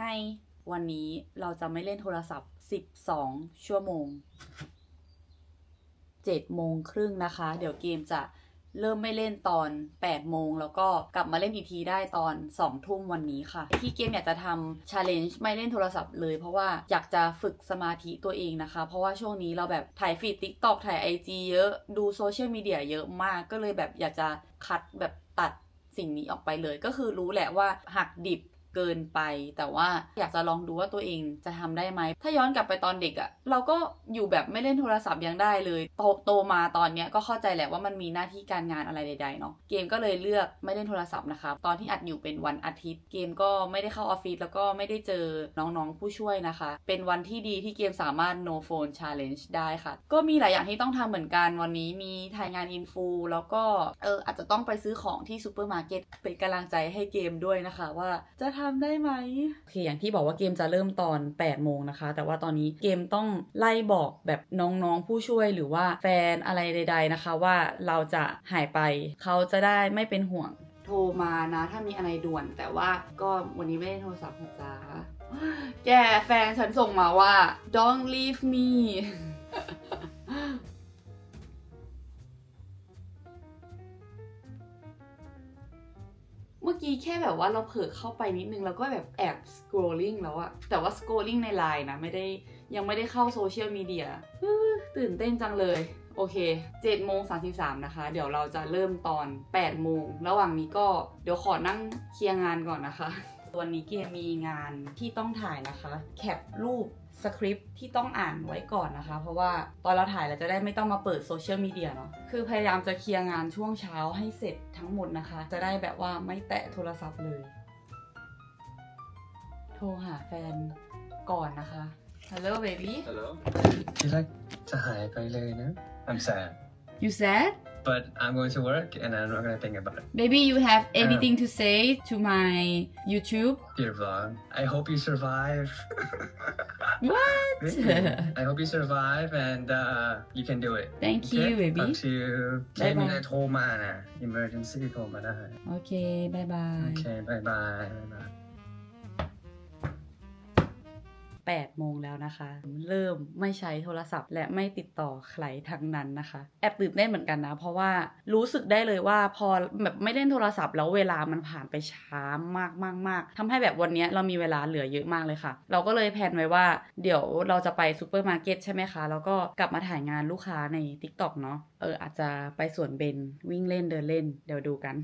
ให้ วันนี้เราจะไม่เล่นโทรศัพท์ 12 ชั่วโมง 7 โมงครึ่งนะคะ เดี๋ยวเกมจะเริ่มไม่เล่นตอน 8 โมง แล้วก็กลับมาเล่นอีกทีได้ตอน 2 ทุ่มวันนี้ค่ะ ที่เกมอยากจะทำ challenge ไม่เล่นโทรศัพท์เลย เพราะว่าอยากจะฝึกสมาธิตัวเองนะคะ เพราะว่าช่วงนี้เราแบบถ่ายฟีด TikTok ถ่าย IG เยอะ ดูโซเชียลมีเดียเยอะมาก ก็เลยแบบอยากจะคัดแบบตัดสิ่งนี้ออกไปเลย ก็คือรู้แหละว่าหักดิบ เกินไป แต่ว่าอยากจะลองดูว่าตัวเองจะทำได้ไหม ถ้าย้อนกลับไปตอนเด็กอะเราก็อยู่แบบไม่เล่นโทรศัพท์ยังได้เลย โตโตมาตอนเนี้ยก็เข้าใจแหละว่ามันมีหน้าที่การงานอะไรใดๆเนาะ เกมก็เลยเลือกไม่เล่นโทรศัพท์นะคะ ตอนที่อัดอยู่เป็นวันอาทิตย์ เกมก็ไม่ได้เข้าออฟฟิศแล้วก็ไม่ได้เจอน้องๆผู้ช่วยนะคะ เป็นวันที่ดีที่เกมสามารถ no phone challenge ได้ค่ะ ก็มีหลายอย่างที่ต้องทำเหมือนกันวันนี้มีถ่ายงานอินฟูแล้วก็เอออาจจะต้องไปซื้อของที่ซูเปอร์มาร์เก็ตเป็นกำลังใจให้เกมด้วยนะคะ ว่าจะทำได้ไหมโอเคอย่างที่บอกว่าเกมจะเริ่มตอน8โมงนะคะ แต่ว่าตอนนี้เกมต้องไล่บอกแบบน้องๆผู้ช่วยหรือว่าแฟนอะไรใด ๆนะคะ ว่าเราจะหายไปเขาจะได้ไม่เป็นห่วงโทรมานะ ถ้ามีอะไรด่วน แต่ว่าก็วันนี้ไม่ได้โทรศัพท์นะจ๊ะแกแฟนฉันส่งมาว่า don't leave me เมื่อกี้แค่แบบว่าเราเผลอเข้าไปนิดนึงแล้วก็แบบแอบ scrolling แล้วอะแต่ว่า scrolling ในไลน์นะไม่ได้ยังไม่ได้เข้าโซเชียลมีเดียตื่นเต้นจังเลย โอเค7โมง33 นะคะ เดี๋ยวเราจะเริ่มตอน8โมง ระหว่างนี้ก็เดี๋ยวขอนั่งเคลียร์งานก่อนนะคะ วันนี้เกมมีงานที่ต้องถ่ายนะคะ แคปรูป สคริปต์ที่ต้องอ่านไว้ก่อนนะคะ เพราะว่าตอนเราถ่ายเราจะได้ไม่ต้องมาเปิดโซเชียลมีเดียเนาะคือพยายามจะเคลียร์งานช่วงเช้าให้เสร็จทั้งหมดนะคะ จะได้แบบว่าไม่แตะโทรศัพท์เลย โทรหาแฟนก่อนนะคะ Hello baby Hello. You like to hide by Lena? I'm sad. you sad But I'm going to work and I'm not going to think about it. baby you have anything to say to my YouTube Your vlog. I hope you survive. what I hope you survive and uh, you can do it. thank you Okay? baby Talk to you. Bye แค่มี bye อะไรโทรมานะ emergency โทรมาได้ โอเคบายบาย โอเคบายบายบายบาย 8 โมงแล้วนะคะ เริ่มไม่ใช้โทรศัพท์ และไม่ติดต่อใครทั้งนั้นนะคะ แอบตื่นเต้นเหมือนกันนะ เพราะว่ารู้สึกได้เลยว่าพอแบบไม่เล่นโทรศัพท์แล้วเวลามันผ่านไปช้ามากมากมากทำให้แบบวันนี้เรามีเวลาเหลือเยอะมากเลยค่ะ เราก็เลยแพลนไว้ว่า เดี๋ยวเราจะไปซูเปอร์มาร์เก็ตใช่ไหมคะ แล้วก็กลับมาถ่ายงานลูกค้าใน TikTok เนาะเอออาจจะไปสวนเบนวิ่งเล่นเดินเล่นเดี๋ยวดูกัน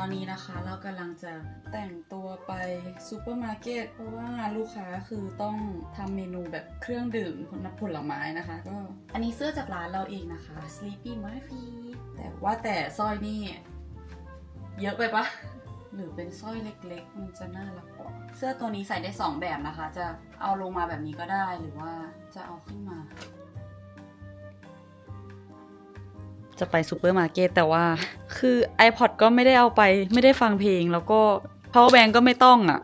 อนนี้นะคะเรากำลังจะแต่งตัวไปซูเปอร์มาร์เก็ตเพราะว่าลูกค้าคือต้องทำเมนูแบบเครื่องดื่มน้ผลไม้นะคะ ก็อันนี้เสื้อจากร้านเราเองนะคะ Sleepy m u r p h y แต่ว่าแต่สร้อยนี่ เยอะไปปะหรือเป็นสร้อยเล็ก ๆ มันจะน่ารักกว่า เสื้อตัวนี้ใส่ได้ 2 แบบนะคะ จะเอาลงมาแบบนี้ก็ได้หรือว่าจะเอาขึ้นมา จะไปซูเปอร์มาร์เก็ตแต่ว่า คือ iPod ก็ไม่ได้เอาไป ไม่ได้ฟังเพลง แล้วก็ power bank ก็ไม่ต้องอะ่ะ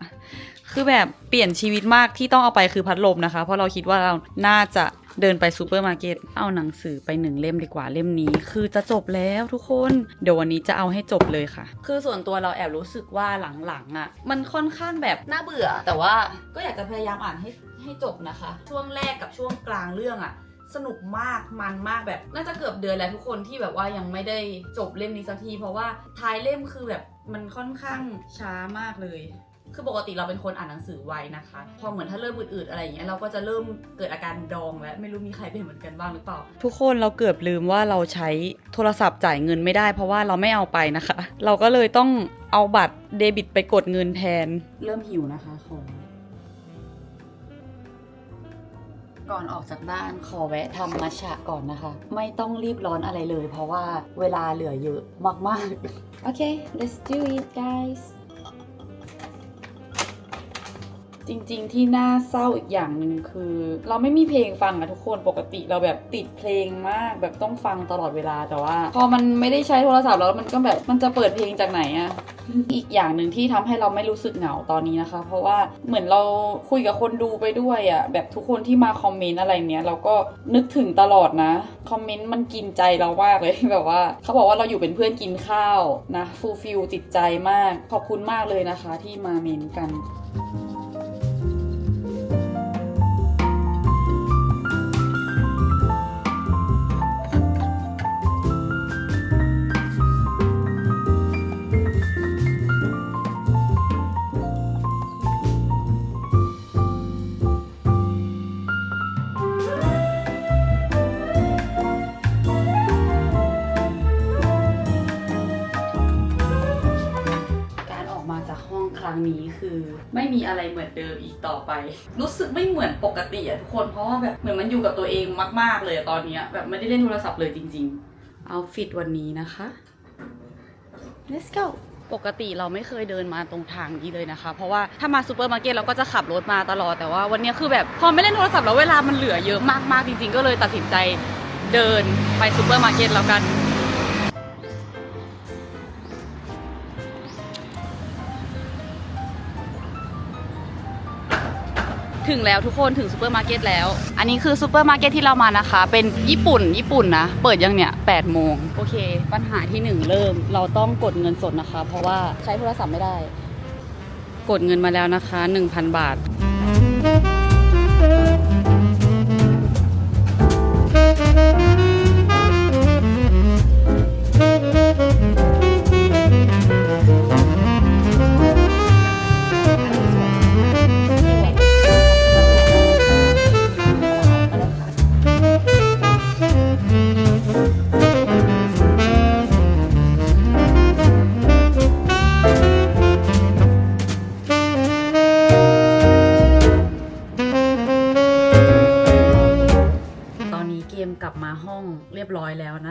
คือแบบเปลี่ยนชีวิตมากที่ต้องเอาไปคือพัดลมนะคะ เพราะเราคิดว่าเราน่าจะเดินไปซูเปอร์มาร์เก็ตเอาหนังสือไปหนึ่งเล่มดีกว่าเล่มนี้ คือจะจบแล้วทุกคน เดี๋ยววันนี้จะเอาให้จบเลยค่ะ คือส่วนตัวเราแอบรู้สึกว่าหลังๆอะ่ะ มันค่อนข้างแบบน่าเบื่อ แต่ว่าก็อยากจะพยายามอ่านให้ให้จบนะคะ ช่วงแรกกับช่วงกลางเรื่องอะ สนุกมากมันมากแบบน่าจะเกือบเดือนแล้วทุกคนที่แบบว่ายังไม่ได้จบเล่มนี้สักที เพราะว่าท้ายเล่มคือแบบมันค่อนข้างช้ามากเลยคือปกติเราเป็นคนอ่านหนังสือไวนะคะ พอเหมือนถ้าเริ่มอืดๆอะไรอย่างเงี้ยเราก็จะเริ่มเกิดอาการดองแล้วไม่รู้มีใครเป็นเหมือนกันบ้างหรือเปล่า ทุกคนเราเกือบลืมว่าเราใช้โทรศัพท์จ่ายเงินไม่ได้ เพราะว่าเราไม่เอาไปนะคะ เราก็เลยต้องเอาบัตรเดบิตไปกดเงินแทน เริ่มหิวนะคะของ ก่อนออกจากบ้านขอแวะทำมัชชะก่อนนะคะ ไม่ต้องรีบร้อนอะไรเลย เพราะว่าเวลาเหลือเยอะมากๆ โอเค let's do it guys จริงๆที่น่าเศร้าอีกอย่างหนึ่งคือ เราไม่มีเพลงฟังอะทุกคนปกติเราแบบติดเพลงมากแบบต้องฟังตลอดเวลาแต่ว่า พอมันไม่ได้ใช้โทรศัพท์แล้วมันก็แบบมันจะเปิดเพลงจากไหนอะอีกอย่างหนึ่งที่ทำให้เราไม่รู้สึกเหงาตอนนี้นะคะ เพราะว่าเหมือนเราคุยกับคนดูไปด้วยอะแบบทุกคนที่มาคอมเมนต์อะไรเนี้ยเราก็นึกถึงตลอดนะคอมเมนต์มันกินใจเรามากเลยแบบว่า เขาบอกว่าเราอยู่เป็นเพื่อนกินข้าวนะฟูลฟิลจิตใจมากขอบคุณมากเลยนะคะ ที่มาเมนกันกา ไม่มีอะไรเหมือนเดิมอีกต่อไป รู้สึกไม่เหมือนปกติอะทุกคนเพราะว่าแบบเหมือนมันอยู่กับตัวเองมาก ๆ เลยอะตอนเนี้ยแบบไม่ได้เล่นโทรศัพท์เลยจริงๆเอาฟิตวันนี้นะคะ let's go ปกติเราไม่เคยเดินมาตรงทางนี้เลยนะคะ เพราะว่าถ้ามาซูเปอร์มาร์เก็ตเราก็จะขับรถมาตลอดแต่ว่าวันนี้คือแบบพอไม่เล่นโทรศัพท์แล้วเวลามันเหลือเยอะมากๆจริง ๆ ก็เลยตัดสินใจเดินไปซูเปอร์มาร์เก็ตแล้วกัน ถึงแล้วทุกคนถึงซูเปอร์มาร์เก็ตแล้ว อันนี้คือซูเปอร์มาร์เก็ตที่เรามานะคะ เป็นญี่ปุ่น ญี่ปุ่นนะ เปิดยังเนี่ย8โมงโอเค ปัญหาที่ 1 เริ่ม เราต้องกดเงินสดนะคะ เพราะว่าใช้โทรศัพท์ไม่ได้ กดเงินมาแล้วนะคะ 1,000 บาท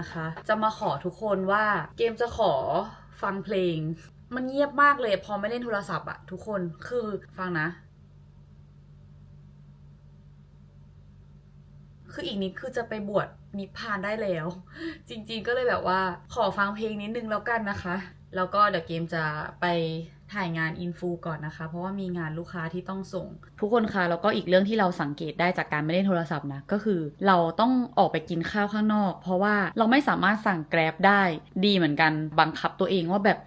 นะคะ จะมาขอทุกคนว่าเกมจะขอฟังเพลง มันเงียบมากเลย พอไม่เล่นโทรศัพท์อะทุกคนคือฟังนะ คืออีกนิดคือจะไปบวชนิพพานได้แล้ว จริงๆก็เลยแบบว่าขอฟังเพลงนิดนึงแล้วกันนะคะ แล้วก็เดี๋ยวเกมจะไป ถ่ายงานอินฟูก่อนนะคะ เพราะว่ามีงานลูกค้าที่ต้องส่ง ทุกคนคะแล้วก็อีกเรื่องที่เราสังเกตได้จากการไม่เล่นโทรศัพท์นะ ก็คือเราต้องออกไปกินข้าวข้างนอก เพราะว่าเราไม่สามารถสั่งแกร็บได้ดีเหมือนกันบังคับตัวเองว่าแบบ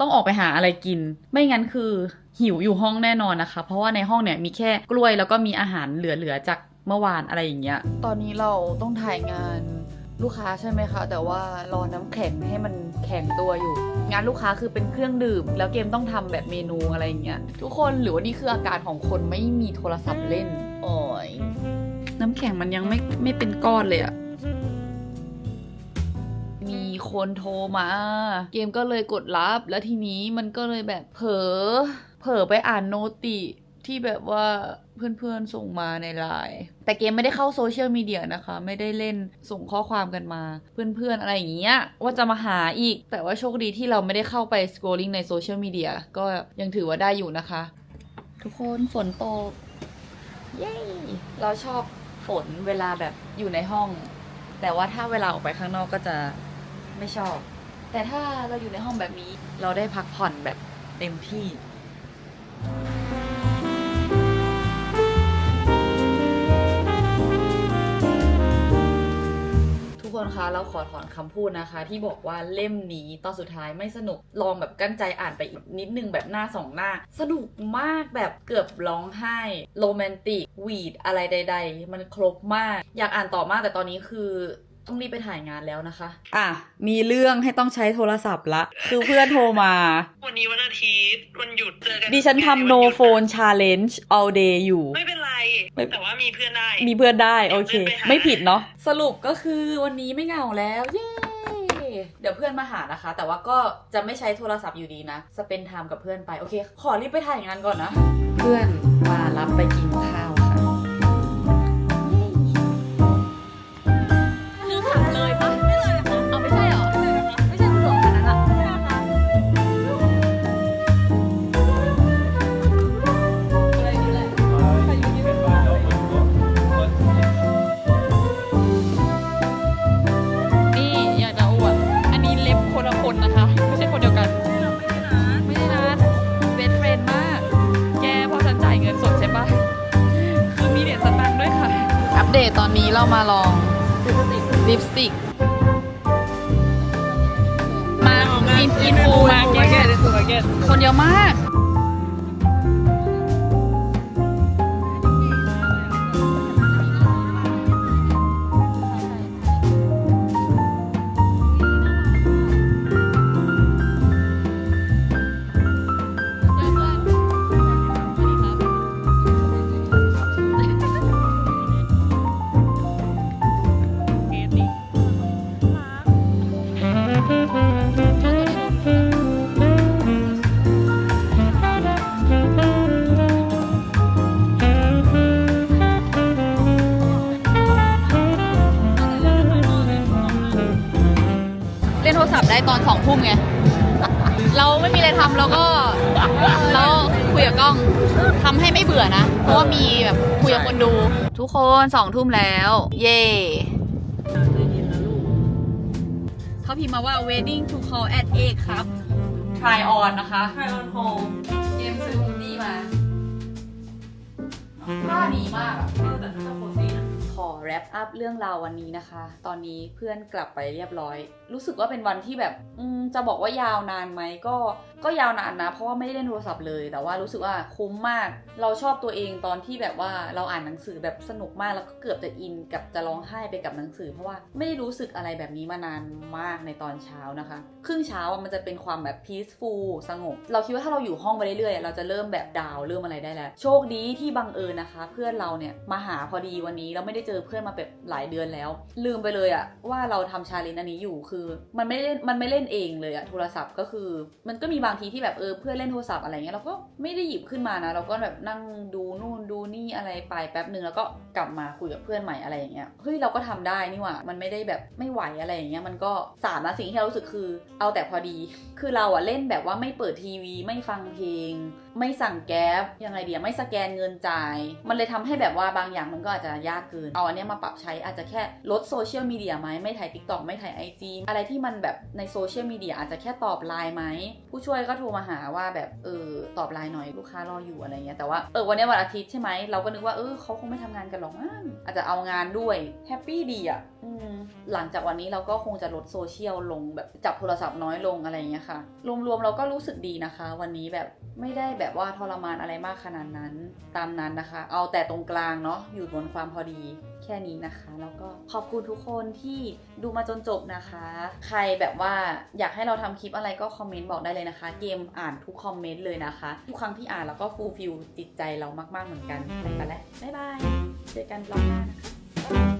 ต้องออกไปหาอะไรกิน ไม่งั้นคือหิวอยู่ห้องแน่นอนนะคะ เพราะว่าในห้องเนี่ยมีแค่กล้วยแล้วก็มีอาหารเหลือๆจากเมื่อวานอะไรอย่างเงี้ย ตอนนี้เราต้องถ่ายงาน ลูกค้าใช่ไหมคะ แต่ว่ารอน้ำแข็งให้มันแข็งตัวอยู่ งานลูกค้าคือเป็นเครื่องดื่ม แล้วเกมต้องทำแบบเมนูอะไรอย่างเงี้ยทุกคนหรือว่านี่คืออาการของคนไม่มีโทรศัพท์เล่นโอ้ยน้ำแข็งมันยังไม่ไม่เป็นก้อนเลยอะมีคนโทรมา เกมก็เลยกดรับ แล้วทีนี้มันก็เลยแบบเผลอเผลอไปอ่านโนติที่แบบว่า เพื่อนๆส่งมาในไลน์แต่เกมไม่ได้เข้าโซเชียลมีเดียนะคะ ไม่ได้เล่นส่งข้อความกันมา เพื่อนๆอะไรอย่างเงี้ยว่าจะมาหาอีก แต่ว่าโชคดีที่เราไม่ได้เข้าไป scrolling ในโซเชียลมีเดียก็ยังถือว่าได้อยู่นะคะ ทุกคนฝนตกเย้เราชอบฝนเวลาแบบอยู่ในห้อง แต่ว่าถ้าเวลาออกไปข้างนอกก็จะไม่ชอบ แต่ถ้าเราอยู่ในห้องแบบนี้ เราได้พักผ่อนแบบเต็มที่ คนคะเราขอถอนคำพูดนะคะ ที่บอกว่าเล่มนี้ตอนสุดท้ายไม่สนุกลองแบบกั้นใจอ่านไปอีกนิดนึงแบบหน้าสองหน้า สนุกมากแบบเกือบร้องไห้โรแมนติกวีดอะไรใด ๆ มันครบมาก อยากอ่านต่อมากแต่ตอนนี้คือ ต้องรีบไปถ่ายงานแล้วนะคะ อะ มีเรื่องให้ต้องใช้โทรศัพท์ละ คือเพื่อนโทรมา วันนี้วันอาทิตย์วันหยุดเจอกันดิฉันทำวัห no ยุด phone challenge all day อยู่ ไม่เป็นไรไม่แต่ว่ามีเพื่อนได้ มีเพื่อนได้ โอเคเดี๋ยวเพื่อนไปหาไม่ผิดเนาะ สรุปก็คือวันนี้ไม่เหงาแล้วเย้เดี๋ยวเพื่อนมาหานะคะ แต่ว่าก็จะไม่ใช้โทรศัพท์อยู่ดีนะสเปนไทม์กับเพื่อนไป โอเค ขอรีบไปถ่ายงานก่อนนะ เพื่อนมารับไปกินข้าว มาลองลิปสติก เล่นโทรศัพท์ได้ตอนสองทุ่มไง เราไม่มีอะไรทำเราก็เราคุยกับกล้องทำให้ไม่เบื่อนะ เพราะว่ามีแบบคุยกับคนดู ทุกคนสองทุ่มแล้ว เย่ เขาพิมพ์มาว่า wedding to call at 8ครับ try on นะคะ try on home เจมส์ซื้อฮูดดี้มาผ้าดีมากอะแต่ถ้าโคซี่นะขอแรปอัพเรื่องราววันนี้นะคะ ตอนนี้เพื่อนกลับไปเรียบร้อย รู้สึกว่าเป็นวันที่แบบอืมจะบอกว่ายาวนานไหมก็ก็ยาวนานนะ เพราะว่าไม่ได้เล่นโทรศัพท์เลย แต่ว่ารู้สึกว่าคุ้มมาก เราชอบตัวเองตอนที่แบบว่าเราอ่านหนังสือแบบสนุกมาก แล้วก็เกือบจะอินกับจะร้องไห้ไปกับหนังสือ เพราะว่าไม่ได้รู้สึกอะไรแบบนี้มานานมากในตอนเช้านะคะ ครึ่งเช้ามันจะเป็นความแบบ peaceful สงบ เราคิดว่าถ้าเราอยู่ห้องไปเรื่อยๆ เราจะเริ่มแบบดาวเริ่มอะไรได้แล้ว โชคดีที่บังเอิญนะคะ เพื่อนเราเนี่ยมาหาพอดีวันนี้เราไม่ได้เจอเพื่อนมาแบบหลายเดือนแล้ว ลืมไปเลยอะว่าเราทำชาเลนจ์อันนี้อยู่คือ มันไม่เล่นมันไม่เล่นเองเลยอะโทรศัพท์ก็คือมันก็มีบางทีที่แบบเออเพื่อนเล่นโทรศัพท์อะไรเงี้ยเราก็ไม่ได้หยิบขึ้นมานะ เราก็แบบนั่งดูนู่นดูนี่อะไรไปแป๊บหนึ่งแล้วก็กลับมาคุยกับเพื่อนใหม่อะไรอย่างเงี้ยเฮ้ยเราก็ทำได้นี่หว่ามันไม่ได้แบบไม่ไหวอะไรอย่างเงี้ยมันก็สามนะสิ่งที่เรารู้สึกคือ เอาแต่พอดี คือเราอะเล่นแบบว่าไม่เปิดทีวีไม่ฟังเพลง ไม่สั่งแก๊ปยังไงเดียไม่สแกนเงินจ่าย มันเลยทำให้แบบว่าบางอย่างมันก็อาจจะยากเกิน เอาอันนี้มาปรับใช้อาจจะแค่ลดโซเชียลมีเดียไหมไม่ถ่ายทิกตอกไม่ถ่ายไอจีอะไรที่มันแบบในโซเชียลมีเดียอาจจะแค่ตอบไลน์ไหม ผู้ช่วยก็โทรมาหาว่าแบบเออตอบไลน์หน่อยลูกค้ารออยู่อะไรเงี้ยแต่ว่าเออวันนี้วันอาทิตย์ใช่ไหมเราก็นึกว่าเออเขาคงไม่ทำงานกันหรอกมั้งอาจจะเอางานด้วยแฮปปี้ดีอะหลังจากวันนี้เราก็คงจะลดโซเชียลลงแบบจับโทรศัพท์น้อยลงอะไรเงี้ยค่ะรวมๆเราก็รู้สึกดีนะคะ วันนี้แบบไม่ได้แบบว่าทรมานอะไรมากขนาดนั้นตามนั้นนะคะ เอาแต่ตรงกลางเนาะอยู่บนความพอดีแค่นี้นะคะ แล้วก็ขอบคุณทุกคนที่ดูมาจนจบนะคะ ใครแบบว่าอยากให้เราทำคลิปอะไรก็คอมเมนต์บอกได้เลยนะคะ เกมอ่านทุกคอมเมนต์เลยนะคะ ทุกครั้งที่อ่านแล้วก็ฟูลฟิลจิตใจเรามากๆเหมือนกันไปกันแล้วบ๊ายบายเจอกันรอบหน้านะคะ